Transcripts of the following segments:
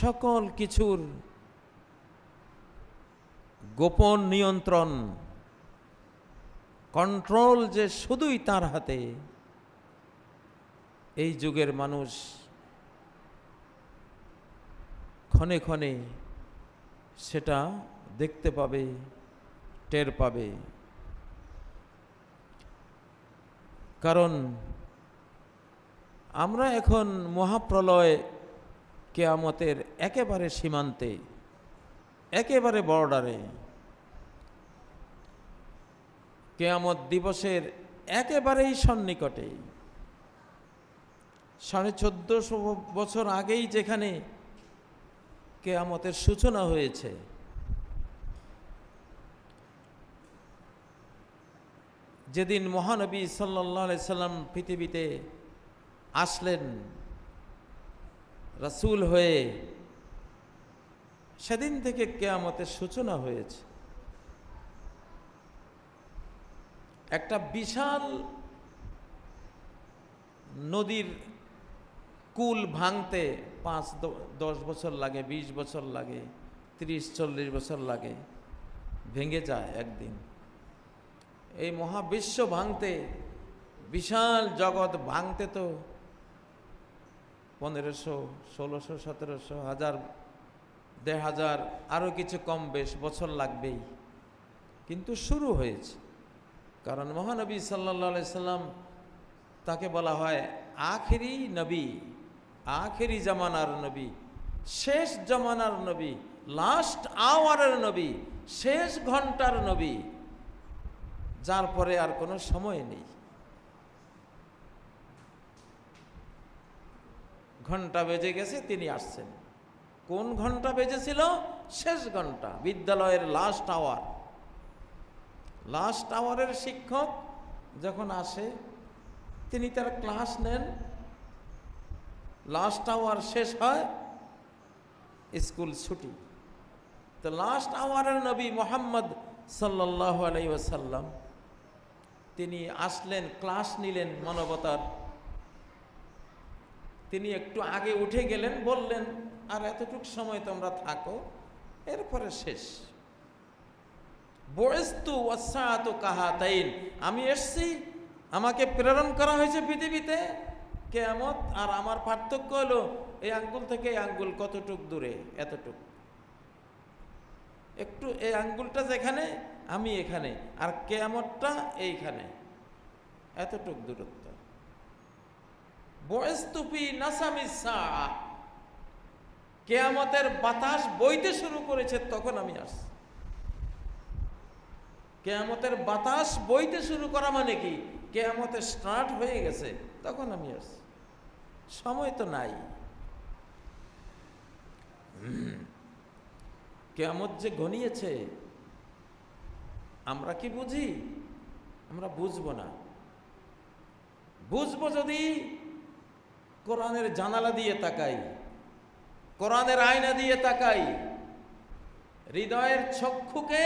সকল কিছুর গোপন নিয়ন্ত্রণ কন্ট্রোল যে শুধুই তার হাতে, এই যুগের মানুষ ক্ষণে ক্ষণে সেটা দেখতে পাবে, টের পাবে। কারণ আমরা এখন মহাপ্রলয় কেয়ামতের একেবারে সীমান্তে, একেবারে বর্ডারে, কেয়ামত দিবসের একেবারেই সন্নিকটে। সাড়ে চোদ্দশো বছর আগেই যেখানে কেয়ামতের সূচনা হয়েছে, যেদিন মহানবী সাল্লাহ সাল্লাম পৃথিবীতে আসলেন রাসূল হয়ে সেদিন থেকে কেয়ামতের সূচনা হয়েছে। একটা বিশাল নদীর কুল ভাঙতে পাঁচ দশ বছর লাগে, বিশ বছর লাগে, তিরিশ, চল্লিশ বছর লাগে, ভেঙে যায় একদিন। এই মহাবিশ্ব ভাঙতে, বিশাল জগৎ ভাঙতে তো পনেরোশো, ষোলোশো, সতেরোশো, হাজার, দেড় হাজার আরও কিছু কম বেশ, বছর লাগবেই। কিন্তু শুরু হয়েছে। কারণ মহানবী সাল্লা সাল্লাম তাকে বলা হয় আখেরি নবী, আখেরি জামানার নবী, শেষ জামানার নবী, লাস্ট আওয়ারের নবী, শেষ ঘণ্টার নবী। যার পরে আর কোনো সময় নেই। ঘণ্টা বেজে গেছে, তিনি আসছেন। কোন ঘণ্টা বেজেছিল? শেষ ঘণ্টা, বিদ্যালয়ের লাস্ট আওয়ার লাস্ট আওয়ারের শিক্ষক যখন আসে, তিনি তার ক্লাস নেন। লাস্ট আওয়ার শেষ হয়, স্কুল ছুটি। তো লাস্ট আওয়ারের নবী মোহাম্মদ সাল্লাহ আলাই ওসাল্লাম তিনি আসলেন ক্লাস নিলেন মানবতার তিনি একটু আগে উঠে গেলেন, বললেন, আর এতটুক সময় তোমরা থাকো, এরপরে শেষ। বয়স্তু ওয়াসাত কাহাতাইন। আমি এসছি, আমাকে প্রেরণ করা হয়েছে পৃথিবীতে। কেয়ামত, আর আমার পার্থক্য হলো, এই আঙ্গুল থেকে এই আঙ্গুল কতটুক দূরে, এতটুক। একটু এই আঙ্গুলটা যেখানে, আমি এখানে, আর কেয়ামতটা এইখানে, এতটুক দূরত্ব। কেয়ামতের বাতাস বইতে শুরু করেছে, তখন আমি আসছি। কেয়ামতের বাতাস বইতে শুরু করা মানে কি? কেয়ামতের স্টার্ট হয়ে গেছে, তখন আমি আসছি। সময় তো নাই। কেয়ামত যে ঘনিয়েছে, আমরা কি বুঝি? আমরা বুঝব না। বুঝব যদি কোরআনের জানালা দিয়ে তাকাই, কোরআনের আয়না দিয়ে তাকাই, হৃদয়ের চক্ষুকে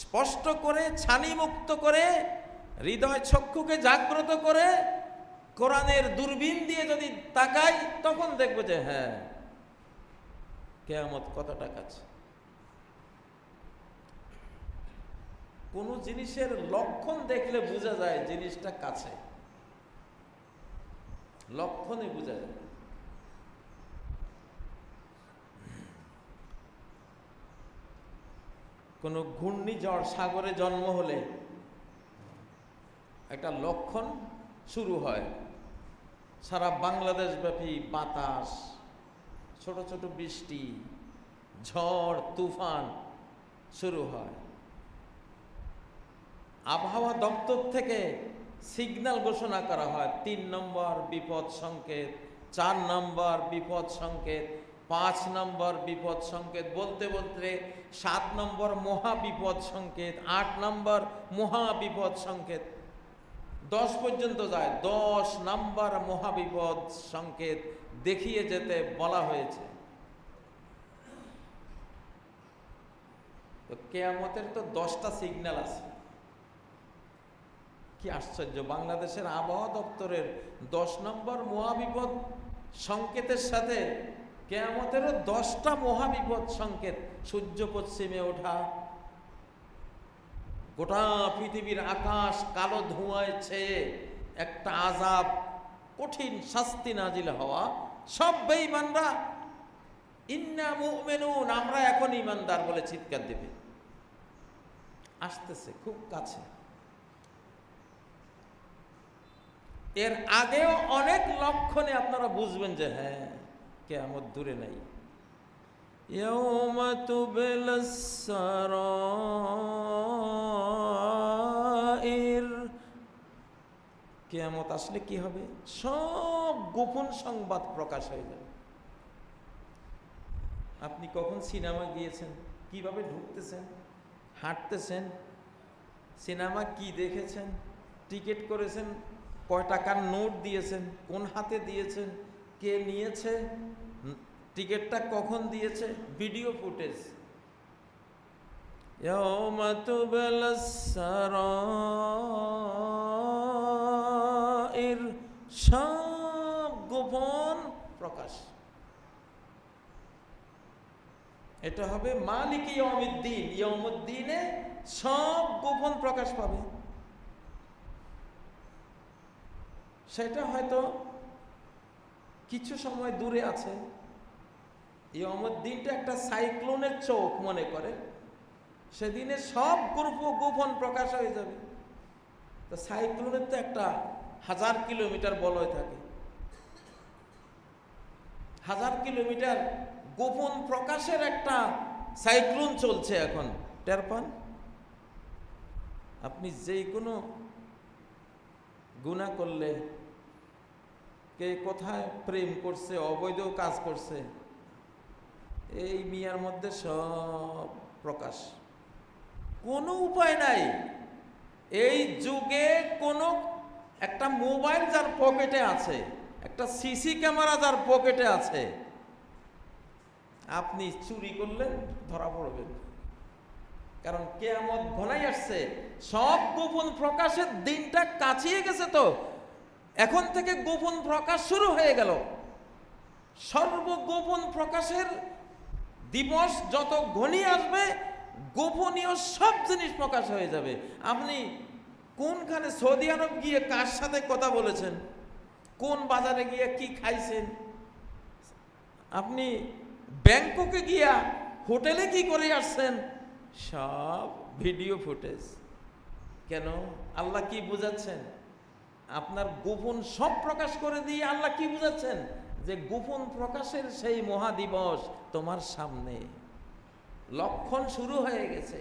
স্পষ্ট করে ছানি মুক্ত করে, হৃদয় চক্ষুকে জাগ্রত করে, কোরআনের দূরবীন দিয়ে যদি তাকাই, তখন দেখব যে হ্যাঁ কেয়ামত কতটা কাছে। কোনো জিনিসের লক্ষণ দেখলে বোঝা যায় জিনিসটা কাছে। লক্ষণে বোঝা যায়। কোনো ঘূর্ণিঝড় সাগরে জন্ম হলে একটা লক্ষণ শুরু হয়। সারা বাংলাদেশ ব্যাপী বাতাস, ছোট ছোট বৃষ্টি, ঝড়, তুফান শুরু হয়। আবহাওয়া দপ্তর থেকে সিগন্যাল ঘোষণা করা হয়। তিন নম্বর বিপদ সংকেত, চার নম্বর বিপদ সংকেত, পাঁচ নম্বর বিপদ সংকেত বলতে বলতে সাত নম্বর মহা বিপদ সংকেত, আট নম্বর মহা বিপদ সংকেত। দশ পর্যন্ত যায়। দশ নম্বর মহাবিপদ সংকেত দেখিয়ে যেতে বলা হয়েছে। তো কেয়ামতের তো দশটা সিগন্যাল আছে। কি আশ্চর্য, বাংলাদেশের আবহাওয়া দপ্তরের দশ নম্বর মহাবিপদ সংকেতের সাথে কেয়ামতেরও দশটা মহাবিপদ সংকেত সূর্য পশ্চিমে ওঠা। গোটা পৃথিবীর আকাশ কালো ধোঁয়ায় ছেয়ে একটা আজাব, কঠিন শাস্তি নাজিল হওয়া। সব বেঈমানরা, ইন্না মুমিনুন আমরা এখন ইমানদার বলে চিৎকার দেবে। আসতেছে খুব কাছে। এর আগেও অনেক লক্ষণে আপনারা বুঝবেন যে হ্যাঁ কেয়ামত দূরে নাই। কেয়ামত আসলে কি হবে? সব গোপন সংবাদ প্রকাশ হয়ে যাবে। আপনি কখন সিনেমা গিয়েছেন? কীভাবে ঢুকতেছেন? হাঁটতেছেন? সিনেমা কি দেখেছেন? টিকিট করেছেন? কয় টাকার নোট দিয়েছেন? কোন হাতে দিয়েছেন? কে নিয়েছে? টিকিটটা কখন দিয়েছে? Video footage. এর সব গোপন প্রকাশ। এটা হবে মালিক ইয়মুদ্দিন ইয়মুদ্দিনে সব গোপন প্রকাশ পাবে। সেটা হয়তো কিছু সময় দূরে আছে। এই অমর দিনটা একটা সাইক্লোনের চোখ মনে করে। সেদিনে সব গ্রুপ গোপন প্রকাশ হয়ে যাবে। তো সাইক্লোনের তো একটা হাজার কিলোমিটার বলয় থাকে। হাজার কিলোমিটার গোপন প্রকাশের একটা সাইক্লোন চলছে এখন। টের পান? আপনি যে কোনো গুণা করলে কে কোথায় প্রেম করছে, অবৈধ কাজ করছে, এই মিয়ার মধ্যে সব প্রকাশ। কোনো উপায় নাই। এই যুগে কোনো একটা মোবাইল যার পকেটে আছে, একটা সিসি ক্যামেরা যার পকেটে আছে, আপনি চুরি করলেন ধরা পড়বেন। কারণ কেয়ামত ঘনাই আসছে, সব গোপন প্রকাশের দিনটা কাছিয়ে গেছে তো। এখন থেকে গোপন প্রকাশ শুরু হয়ে গেল। সর্বগোপন প্রকাশের দিবস যত ঘনিয়ে আসবে, গোপনীয় সব জিনিস প্রকাশ হয়ে যাবে। আপনি কোনখানে সৌদি আরব গিয়ে কার সাথে কথা বলেছেন? কোন বাজারে গিয়ে কি খাইছেন? আপনি ব্যাংককে গিয়া হোটেলে কি করে আসছেন? সব ভিডিও ফুটেজ। কেন? আল্লাহ কি বুঝাচ্ছেন? আপনার গোপন সব প্রকাশ করে দিয়ে আল্লাহ কি বুঝাচ্ছেন? যে গোপন প্রকাশের সেই মহাদিবস তোমার সামনে। লক্ষণ শুরু হয়ে গেছে।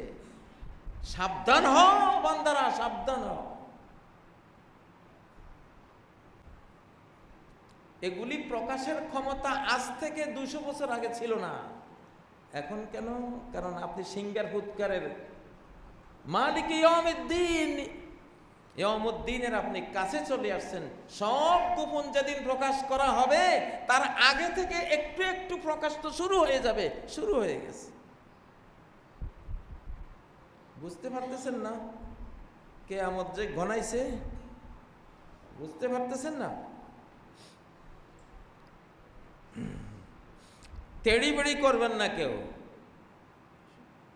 সাবধান হও বান্দারা, সাবধান হ এগুলি প্রকাশের ক্ষমতা আজ থেকে দুশো বছর আগে ছিল না। এখন কেন? কারণ আপনি সিঙ্গার ফুৎকারের মালিক ইয়মুদ্দিনের আপনি কাছে চলে আসছেন, সব গোপন যেদিন প্রকাশ করা হবে, তার আগে থেকে একটু একটু প্রকাশ তো শুরু হয়ে যাবে, শুরু হয়ে গেছে। বুঝতে পারতেছেন না? কে আমদ যে ঘনাইছে, বুঝতে পারতেছেন না? তেড়ি বেড়ি করবেন না কেউ।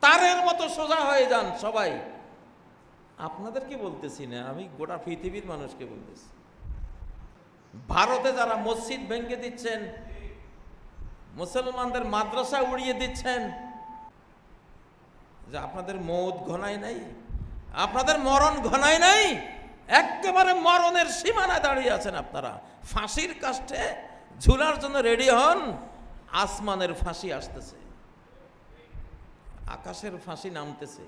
তারের মতো সোজা হয়ে যান সবাই। আপনাদেরকে বলতেছি না, আমি গোটা পৃথিবীর মানুষকে বলতেছি। ভারতে যারা মসজিদ ভেঙে দিচ্ছেন, মুসলমানদের মাদ্রাসা উড়িয়ে দিচ্ছেন, যে আপনাদের মৌত ঘনায় নাই, আপনাদের মরণ ঘনায় নাই, একেবারে মরণের সীমানায় দাঁড়িয়ে আছেন আপনারা। ফাঁসির কাষ্টে ঝুলার জন্য রেডি হন, আসমানের ফাঁসি আসতেছে, আকাশের ফাঁসি নামতেছে।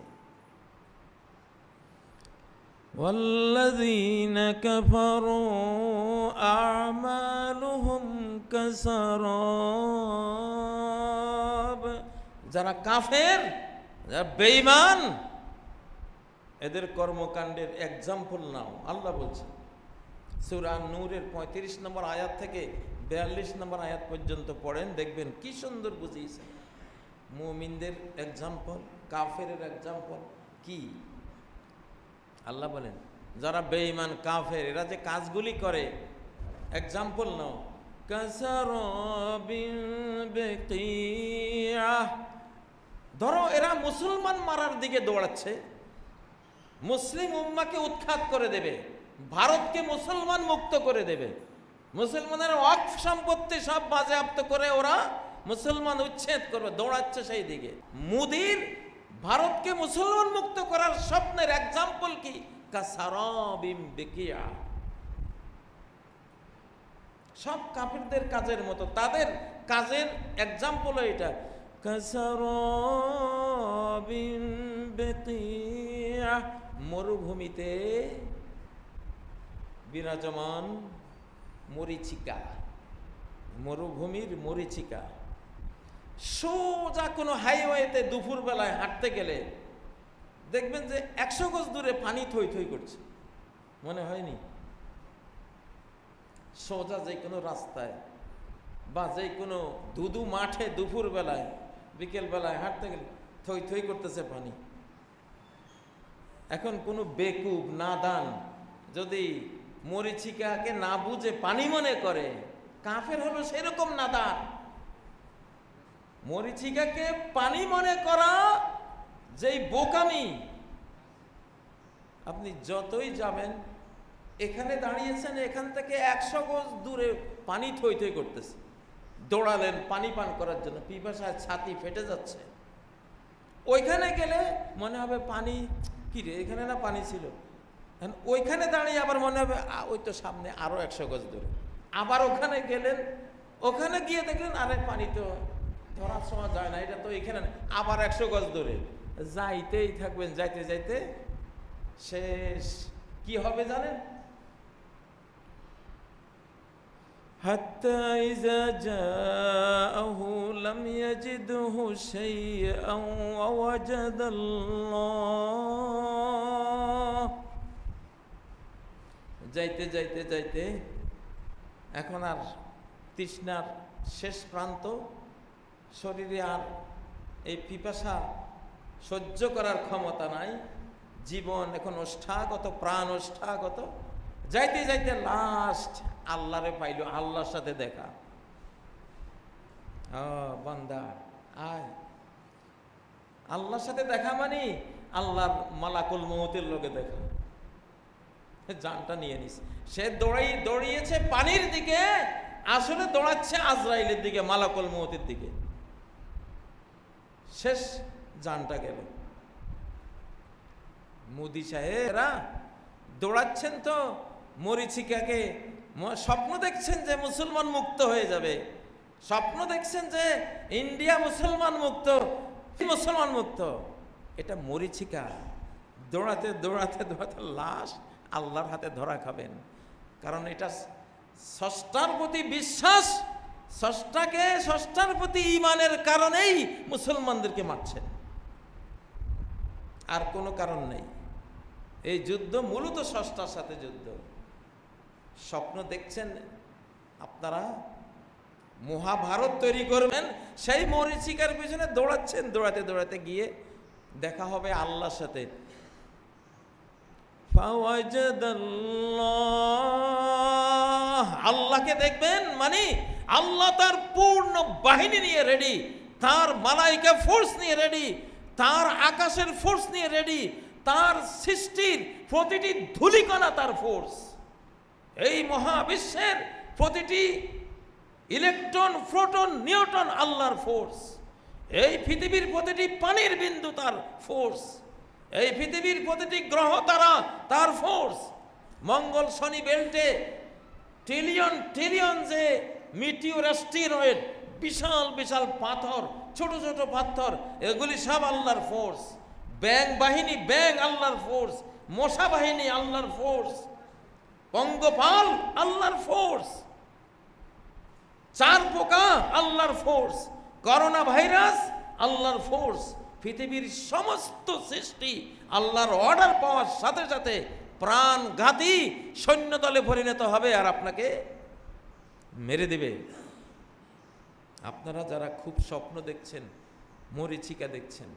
والذين كفروا أعمالهم كسراب যারা কাফের যারা বেঈমান এদের কর্মকাণ্ডের এক্সাম্পল নাও আল্লাহ বলছে সুরা নূরের পঁয়ত্রিশ নম্বর আয়াত থেকে বিয়াল্লিশ নম্বর আয়াত পর্যন্ত পড়েন দেখবেন কি সুন্দর বুঝিয়েছে মুমিনদের এক্সাম্পল কাফের এক্সাম্পল কি আল্লাহ বলেন, যারা বেঈমান, কাফের, এরা যে কাজগুলি করে এক্সাম্পল নাও। ধরো এরা মুসলমান মারার দিকে দৌড়াচ্ছে, মুসলিম উম্মাকে উৎখাত করে দেবে, ভারতকে মুসলমান মুক্ত করে দেবে। মুসলমানের অফ সম্পত্তি সব বাজেয়াপ্ত করে ওরা মুসলমান উচ্ছেদ করবে, দৌড়াচ্ছে সেই দিকে। মুদির ভারতকে মুসলমান মুক্ত করার স্বপ্নের এক্সাম্পল কি? বেকিয়া। সব কাফিরদের কাজের মতো। তাদের কাজের এক্সাম্পল এটা মরুভূমিতে বিরাজমান মরিচিকা। মরুভূমির মরিচিকা। সোজা কোনো হাইওয়েতে দুপুর বেলায় হাঁটতে গেলে দেখবেন যে একশো গজ দূরে পানি থই থই করছে। মনে হয়নি? সোজা যে কোনো রাস্তায় বা যে কোনো দুদু মাঠে দুপুর বেলায় বিকেল বেলায় হাঁটতে গেলে থই থই করতেছে পানি। এখন কোনো বেকুব, নাদান যদি মরিচিকাকে না বুঝে পানি মনে করে, কাফের হলো সেরকম নাদান। মরিচিকাকে পানি মনে করা যেই বোকামি। আপনি যতই যাবেন, এখানে দাঁড়িয়েছেন, এখান থেকে একশো গজ দূরে পানি থই থই করতেছে। দৌড়ালেন, পানি পান করার জন্য, পিপাসায় ছাতি ফেটে যাচ্ছে। ওইখানে গেলে মনে হবে পানি, কি রে, এখানে না পানি ছিল? ওইখানে দাঁড়িয়ে আবার মনে হবে ওই তো সামনে আরও একশো গজ দূরে। আবার ওখানে গেলেন, ওখানে গিয়ে দেখলেন, আরে পানি তো ধরার সময় যায় না এটা তো এখানে না। আবার একশো গজ দূরে যাইতেই থাকবেন যাইতে যাইতে শেষ কি হবে জানেন حتى إذا جاءه لم يجده شيئا ووجد الله যাইতে যাইতে যাইতে এখন আর তৃষ্ণার শেষ প্রান্ত শরীরে আর এই পিপাসা সহ্য করার ক্ষমতা নাই। জীবন এখন ওষ্ঠাগত, প্রাণ ওষ্ঠাগত। যাইতে যাইতে লাস্ট আল্লাহরে পাইল, আল্লাহর সাথে দেখা। বান্দা, আয়। আল্লাহর সাথে দেখা মানে আল্লাহর মালাকুল মহতের লোকে দেখা। জানটা নিয়ে নিস। সে দৌড়াই, দৌড়িয়েছে পানির দিকে, আসলে দৌড়াচ্ছে আজরাইলের দিকে, মালাকুল মহতের দিকে। শেষ যানটা গেল। মোদি সাহেবরা দৌড়াচ্ছেন তো মরিচিকাকে স্বপ্ন দেখছেন যে মুসলমান মুক্ত হয়ে যাবে। স্বপ্ন দেখছেন যে ইন্ডিয়া মুসলমান মুক্ত। মুসলমান মুক্ত? এটা মরিচিকা দৌড়াতে দৌড়াতে দৌড়াতে লাশ আল্লাহর হাতে ধরা খাবেন। কারণ এটা ষষ্ঠার প্রতি বিশ্বাস ষষ্ঠাকে ষষ্ঠার প্রতি ইমানের কারণেই মুসলমানদেরকে মারছেন আর কোনো কারণ নেই। এই যুদ্ধ মূলত ষষ্ঠার সাথে যুদ্ধ। স্বপ্ন দেখছেন আপনারা? মহাভারত তৈরি করবেন, সেই মরিচিকার পিছনে দৌড়াচ্ছেন, দৌড়াতে দৌড়াতে গিয়ে দেখা হবে আল্লাহর সাথে। আল্লাহকে দেখবেন মানে আল্লাহ তার পূর্ণ বাহিনী নিয়ে রেডি তার মালাইকা ফোর্স নিয়ে রেডি তার আকাশের ফোর্স নিয়ে রেডি তার সৃষ্টির প্রতিটি ধূলিকণা তার ফোর্স এই মহাবিশ্বের প্রতিটি ইলেকট্রন প্রোটন নিউটন আল্লাহর ফোর্স এই পৃথিবীর প্রতিটি পানির বিন্দু তার ফোর্স এই পৃথিবীর প্রতিটি গ্রহ তারা তার ফোর্স মঙ্গল শনি বেল্টে ট্রিলিয়ন ট্রিলিয়ন যে মিটিওর অ্যাস্টিরয়েড বিশাল বিশাল পাথর, ছোট ছোট পাথর, এগুলি সব আল্লাহর ফোর্স ব্যাং বাহিনী, ব্যাং আল্লাহর ফোর্স মশা বাহিনী, আল্লাহর ফোর্স পঙ্গপাল, আল্লাহর ফোর্স চার পোকা, আল্লাহর ফোর্স করোনা ভাইরাস, আল্লাহর ফোর্স পৃথিবীর সমস্ত সৃষ্টি আল্লাহর অর্ডার পাওয়ার সাথে সাথে প্রাণঘাতী সৈন্যদলে পরিণত হবে। আর আপনাকে মেরে দেবে আপনারা যারা খুব স্বপ্ন দেখছেন মরিচিকা দেখছেন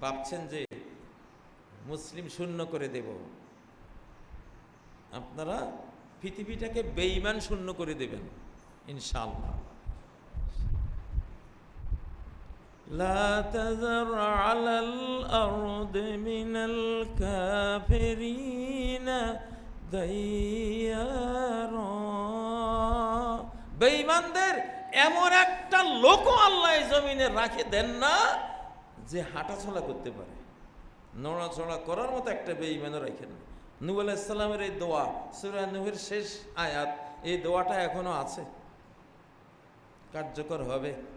ভাবছেন যে মুসলিম শূন্য করে দেব আপনারা পৃথিবীটাকে বেঈমান শূন্য করে দেবেন ইনশাআল্লাহ لا تذر على الأرض من الكافرين ديارا বেঈমানদের এমন একটা লোকও আল্লাহ জমিনে রাখে দেন না যে হাঁটাচলা করতে পারে। নড়াচড়া করার মতো একটা বেঈমানও রাখেন না। নূহ আলাইসাল্লামের এই দোয়া, সুরা নূহের শেষ আয়াত, এই দোয়াটা এখনও আছে। কার্যকর হবে।